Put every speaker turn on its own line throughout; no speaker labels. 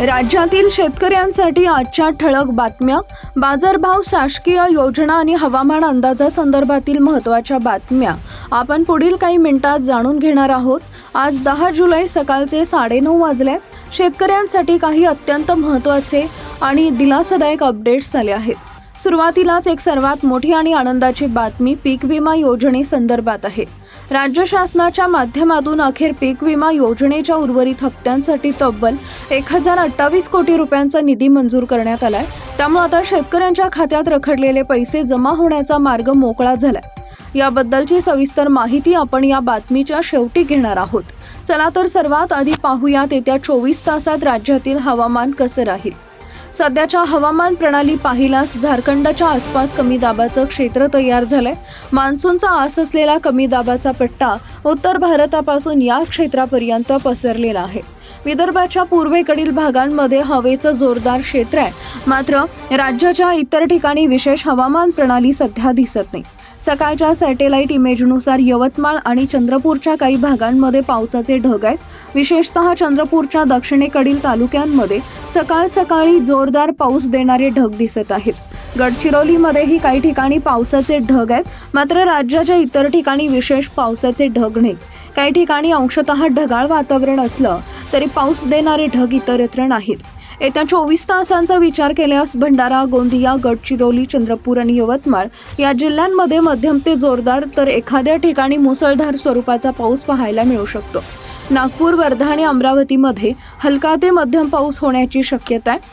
राज्यातील शेतकऱ्यांसाठी आजच्या ठळक बातम्या. बाजारभाव शासकीय योजना आणि हवामान अंदाजासंदर्भातील महत्त्वाच्या बातम्या. आपण पुढील काही मिनिटात जाणून घेणार आहोत. आज दहा जुलै सकाळचे साडेनऊ वाजले. शेतकऱ्यांसाठी काही अत्यंत महत्त्वाचे आणि दिलासादायक अपडेट्स आले आहेत. सुरुवातीलाच एक सर्वात मोठी आणि आनंदाची बातमी पीक विमा योजनेसंदर्भात आहे. राज्य शासनाच्या माध्यमातून अखेर पीक विमा योजनेच्या उर्वरित हप्त्यांसाठी तब्बल एक हजार अठ्ठावीस कोटी रुपयांचा निधी मंजूर करण्यात आलाय. त्यामुळे आता शेतकऱ्यांच्या खात्यात रखडलेले पैसे जमा होण्याचा मार्ग मोकळा झालाय. याबद्दलची सविस्तर माहिती आपण या बातमीच्या शेवटी घेणार आहोत. चला तर सर्वात आधी पाहूयात येत्या चोवीस तासात राज्यातील हवामान कसं राहील. सध्याच्या हवामान प्रणाली पाहिल्यास झारखंडच्या आसपास कमी दाबाचं क्षेत्र तयार झालंय. मान्सूनचा आस असलेला कमी दाबाचा पट्टा उत्तर भारतापासून या क्षेत्रापर्यंत पसरलेला आहे. विदर्भाच्या पूर्वेकडील भागांमध्ये हवेचं जोरदार क्षेत्र आहे. मात्र राज्याच्या इतर ठिकाणी विशेष हवामान प्रणाली सध्या दिसत नाही. सकाळच्या सॅटेलाइट इमेजनुसार यवतमाळ आणि चंद्रपूरच्या काही भागांमध्ये पावसाचे ढग आहेत. विशेषतः चंद्रपूरच्या दक्षिणेकडील तालुक्यांमध्ये सकाळ सकाळी जोरदार पाऊस देणारे ढग दिसत आहेत. गडचिरोलीमध्येही काही ठिकाणी पावसाचे ढग आहेत मात्र राज्याच्या इतर ठिकाणी विशेष पावसाचे ढग नाहीत. काही ठिकाणी अंशतः ढगाळ वातावरण असलं तरी पाऊस देणारे ढग इतरत्र नाहीत. येत्या चोवीस तासांचा विचार केल्यास भंडारा गोंदिया गडचिरोली चंद्रपूर आणि यवतमाळ या जिल्ह्यांमध्ये मध्यम ते जोरदार तर एखाद्या ठिकाणी मुसळधार स्वरूपाचा पाऊस पाहायला मिळू शकतो. नागपूर वर्धा आणि अमरावतीमध्ये हलका ते मध्यम पाऊस होण्याची शक्यता आहे.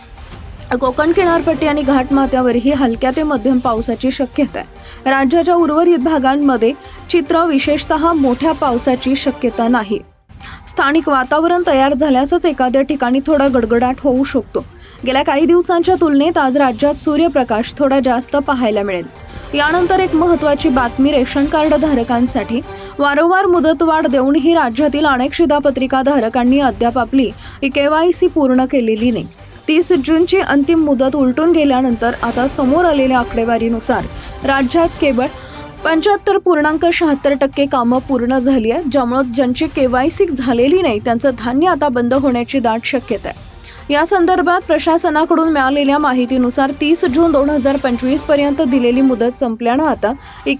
कोकण किनारपट्टी आणि घाटमाथ्यावरही हलक्या ते मध्यम पावसाची शक्यता आहे. राज्याच्या उर्वरित भागांमध्ये चित्र विशेषतः मोठ्या पावसाची शक्यता नाही. स्थानिक वातावरण तयार झाल्यासच एखाद्या ठिकाणी थोडा गडगडाट होऊ शकतो. गेल्या काही दिवसांच्या तुलनेत आज राज्यात सूर्यप्रकाश थोडा जास्त पाहायला मिळेल. यानंतर एक महत्त्वाची बातमी रेशन कार्ड धारकांसाठी वारंवार मुदतवाढ देऊनही राज्यातील अनेक शिधापत्रिका धारकांनी अद्याप आपली केवायसी पूर्ण केलेली नाही. तीस जूनची अंतिम मुदत उलटून गेल्यानंतर आता समोर आलेल्या आकडेवारीनुसार राज्यात केवळ पंच्याहत्तर पूर्णांक शहात्तर टक्के कामं पूर्ण झाली आहेत ज्यामुळं ज्यांची केवायसी झालेली नाही त्यांचं धान्य आता बंद होण्याची दाट शक्यता आहे. या संदर्भात प्रशासनाकडून मिळालेल्या माहितीनुसार तीस जून दोन हजार पंचवीसपर्यंत दिलेली मुदत संपल्यानं आता ई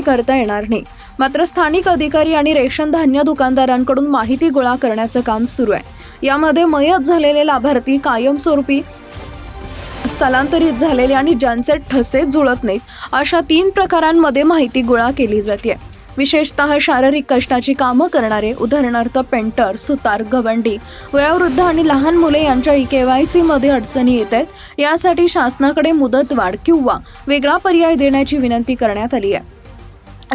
करता येणार नाही. मात्र स्थानिक अधिकारी आणि रेशन धान्य दुकानदारांकडून माहिती गोळा करण्याचं काम सुरू आहे. यामध्ये मयत झालेले लाभार्थी कायमस्वरूपी स्थलांतरित झालेले आणि ज्यांचे ठसे जुळत नाहीत अशा तीन प्रकारांमध्ये माहिती गोळा केली जाते. विशेषतः शारीरिक कष्टाची कामं करणारे उदाहरणार्थ पेंटर सुतार गवंडी वयोवृद्ध आणि लहान मुले यांच्या ई के वाय सीमध्ये अडचणी येत आहेत. यासाठी शासनाकडे मुदतवाढ किंवा वेगळा पर्याय देण्याची विनंती करण्यात आली आहे.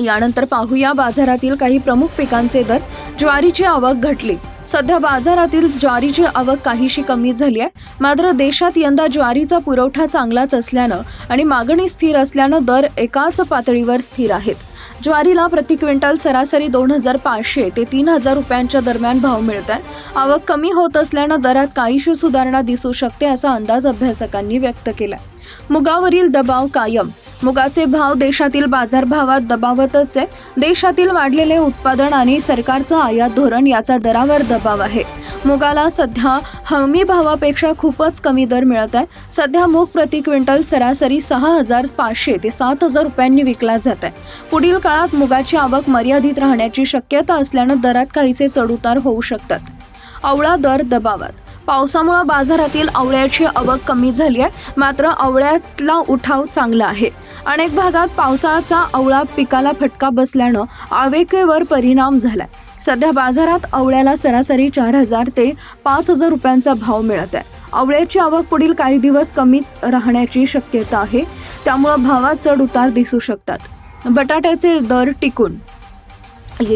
यानंतर पाहूया बाजारातील काही प्रमुख पिकांचे दर. ज्वारीची आवक घटली. सध्या बाजारातील ज्वारीची आवक काहीशी कमी झाली आहे. मात्र देशात यंदा ज्वारीचा पुरवठा चांगलाच असल्यानं आणि मागणी स्थिर असल्यानं दर एकाच पातळीवर स्थिर आहेत. ज्वारीला प्रति क्विंटल सरासरी दोन हजार पाचशे ते तीन हजार रुपयांच्या दरम्यान भाव मिळत आहे आवक कमी होत असल्यानं दरात काहीशी सुधारणा दिसू शकते असा अंदाज अभ्यासकांनी व्यक्त केला मुगावरील दबाव कायम. मुगाचे भाव देशातील बाजारभावात दबावतच आहे. देशातील वाढलेले उत्पादन आणि सरकारचं आयात धोरण याचा दरावर दबाव आहे. मुगाला सध्या हमी भावापेक्षा खूपच कमी दर मिळत आहे. सध्या मूग प्रति क्विंटल सरासरी सहा हजार पाचशे ते सात हजार रुपयांनी विकला जात आहे. पुढील काळात मुगाची आवक मर्यादित राहण्याची शक्यता असल्यानं दरात काहीसे चढउतार होऊ शकतात. आवळा दर दबावात. पावसामुळे बाजारातील आवळ्याची आवक कमी झाली आहे. मात्र आवळ्यातला उठाव चांगला आहे. अनेक भागात पावसाचा आवळा पिकाला फटका बसल्यानं आवेकेवर परिणाम झालाय. सध्या बाजारात आवळ्याला सरासरी चार हजार ते पाच हजार रुपयांचा भाव मिळत आहे. आवळ्याची आवक पुढील काही दिवस कमीच राहण्याची शक्यता आहे. त्यामुळं भावात चढ उतार दिसू शकतात. बटाट्याचे दर टिकून.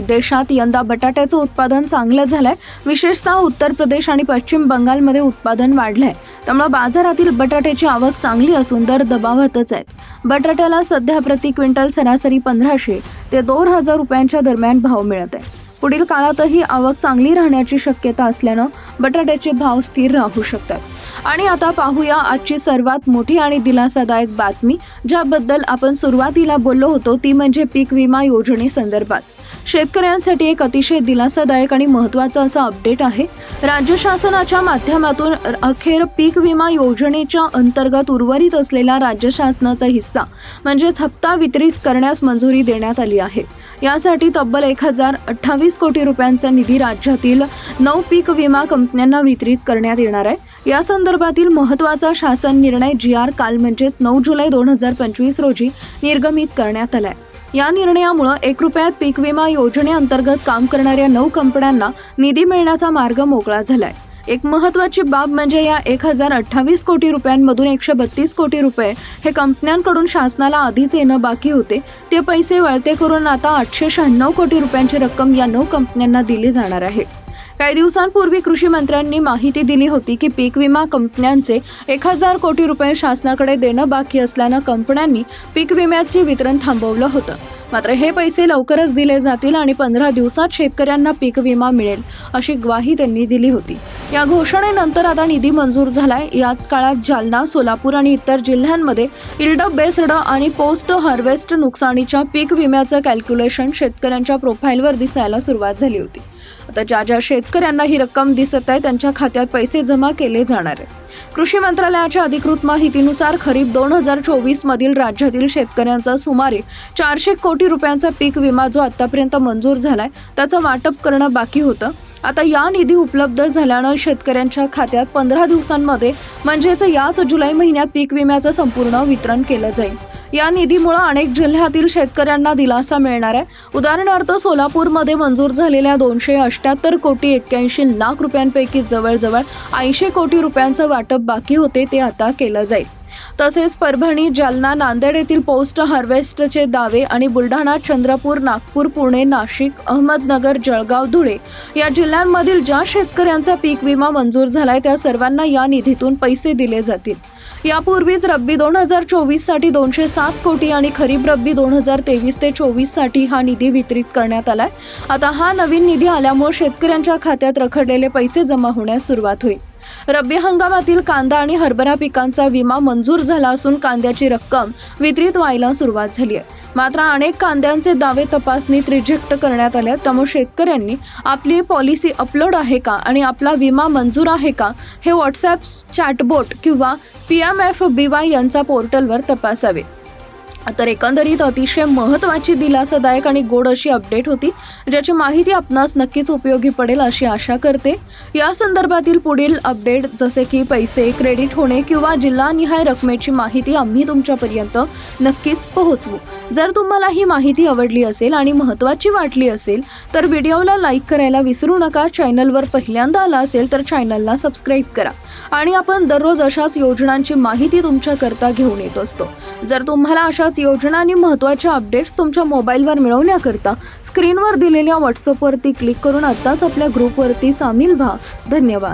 देशात यंदा बटाट्याचं उत्पादन चांगलं झालंय. विशेषतः उत्तर प्रदेश आणि पश्चिम बंगालमध्ये उत्पादन वाढलंय. त्यामुळे बाजारातील बटाट्याची आवक चांगली असून दर दबावातच आहेत. बटाट्याला सध्या प्रति क्विंटल सरासरी पंधराशे ते दोन हजार रुपयांच्या दरम्यान भाव मिळत आहे. पुढील काळातही आवक चांगली राहण्याची शक्यता असल्यानं बटाट्याचे भाव स्थिर राहू शकतात. आणि आता पाहूया आजची सर्वात मोठी आणि दिलासादायक बातमी ज्याबद्दल आपण सुरुवातीला बोललो होतो ती म्हणजे पीक विमा योजनेसंदर्भात शेतकऱ्यांसाठी एक अतिशय दिलासादायक आणि महत्त्वाचा असा अपडेट आहे. राज्य शासनाच्या माध्यमातून अखेर पीक विमा योजनेच्या अंतर्गत उर्वरित असलेला राज्य शासनाचा हिस्सा म्हणजेच हप्ता वितरित करण्यास मंजुरी देण्यात आली आहे. यासाठी तब्बल एक हजार अठ्ठावीस कोटी रुपयांचा निधी राज्यातील नऊ पीक विमा कंपन्यांना वितरित करण्यात येणार आहे. या संदर्भातील महत्त्वाचा शासन निर्णय जी आर काल म्हणजेच नऊ जुलै दोन हजार पंचवीस रोजी निर्गमित करण्यात आलाय. या निर्णयामुळं एक रुपयात पीक विमा योजनेअंतर्गत काम करणाऱ्या नऊ कंपन्यांना निधी मिळण्याचा मार्ग मोकळा झालाय. एक महत्त्वाची बाब म्हणजे या एक हजार अठ्ठावीस कोटी रुपयांमधून एकशे बत्तीस कोटी रुपये हे कंपन्यांकडून शासनाला आधीच येणं बाकी होते. ते पैसे वळते करून आता आठशे शहाण्णव कोटी रुपयांची रक्कम या नऊ कंपन्यांना दिली जाणार आहे. काही दिवसांपूर्वी कृषी मंत्र्यांनी माहिती दिली होती की पीक विमा कंपन्यांचे एक हजार कोटी रुपये शासनाकडे देणं बाकी असल्यानं कंपन्यांनी पीक विम्याचे वितरण थांबवलं होतं. मात्र हे पैसे लवकरच दिले जातील आणि पंधरा दिवसात शेतकऱ्यांना पीक विमा मिळेल अशी ग्वाही त्यांनी दिली होती. या घोषणेनंतर आता निधी मंजूर झालाय. याच काळात जालना सोलापूर आणि इतर जिल्ह्यांमध्ये इल्ड बेस्ड आणि पोस्ट हार्वेस्ट नुकसानीच्या पीक विम्याचं कॅल्क्युलेशन शेतकऱ्यांच्या प्रोफाईलवर दिसायला सुरुवात झाली होती. आता ज्या ज्या शेतकऱ्यांना ही रक्कम दिसत आहे त्यांच्या खात्यात पैसे जमा केले जाणार आहेत कृषी मंत्रालयाच्या अधिकृत माहितीनुसार खरीप दोन हजार चोवीस मधील राज्यातील शेतकऱ्यांचा सुमारे चारशे कोटी रुपयांचा पीक विमा जो आतापर्यंत मंजूर झालाय त्याचं वाटप करणं बाकी होतं. आता या निधी उपलब्ध झाल्यानं शेतकऱ्यांच्या खात्यात पंधरा दिवसांमध्ये म्हणजेच याच जुलै महिन्यात पीक विम्याचं संपूर्ण वितरण केलं जाईल. या निधीमुळे अनेक जिल्ह्यातील शेतकऱ्यांना दिलासा मिळणार आहे. उदाहरणार्थ सोलापूरमध्ये मंजूर झालेल्या दोनशे अष्ट्याहत्तर कोटी एक्क्याऐंशी लाख रुपयांपैकी जवळजवळ ऐंशी कोटी रुपयांचं वाटप बाकी होते ते आता केलं जाईल. तसेच परभणी जालना नांदेड येथील पोस्ट हार्वेस्टचे दावे आणि बुलढाणा चंद्रपूर नागपूर पुणे नाशिक अहमदनगर जळगाव धुळे या जिल्ह्यांमधील ज्या शेतकऱ्यांचा पीक विमा मंजूर झालाय त्या सर्वांना या निधीतून पैसे दिले जातील. यापूर्वीच रब्बी दोन हजार चोवीससाठी दोनशे सात कोटी आणि खरीप रब्बी दोन हजार तेवीस ते चोवीससाठी हा निधी वितरित करण्यात आलाय. आता हा नवीन निधी आल्यामुळे शेतकऱ्यांच्या खात्यात रखडलेले पैसे जमा होण्यास सुरुवात होईल. रब्बी हंगामातील कांदा आणि हरभरा पिकांचा विमा मंजूर झाला असून कांद्याची रक्कम वितरित व्हायला सुरुवात झाली आहे. मात्र अनेक कांद्यांचे दावे तपासणीत रिजेक्ट करण्यात आले. त्यामुळे शेतकऱ्यांनी आपली पॉलिसी अपलोड आहे का आणि आपला विमा मंजूर आहे का हे व्हॉट्सॲप चॅटबोट किंवा P M F B Y यांच्या पोर्टलवर तपासावे. तर एकंदरीत अतिशय महत्त्वाची दिलासादायक आणि गोड अशी अपडेट होती ज्याची माहिती आपणास नक्कीच उपयोगी पडेल अशी आशा करते. या संदर्भातील पुढील अपडेट जसे की पैसे क्रेडिट होणे किंवा जिल्हानिहाय रकमेची माहिती आम्ही तुमच्यापर्यंत नक्कीच पोहोचवू. जर तुम्हाला ही माहिती आवडली असेल आणि महत्त्वाची वाटली असेल तर व्हिडिओला लाईक करायला विसरू नका. चॅनलवर पहिल्यांदा आला असेल तर चॅनलला सबस्क्राईब करा. आणि आपण दररोज अशाच योजनांची माहिती तुमच्याकरता घेऊन येत असतो. जर तुम्हाला अशाच योजना आणि महत्त्वाच्या अपडेट्स तुमच्या मोबाईलवर मिळवण्याकरता स्क्रीनवर दिलेल्या व्हॉट्सअपवरती क्लिक करून आत्ताच आपल्या ग्रुपवरती सामील व्हा. धन्यवाद.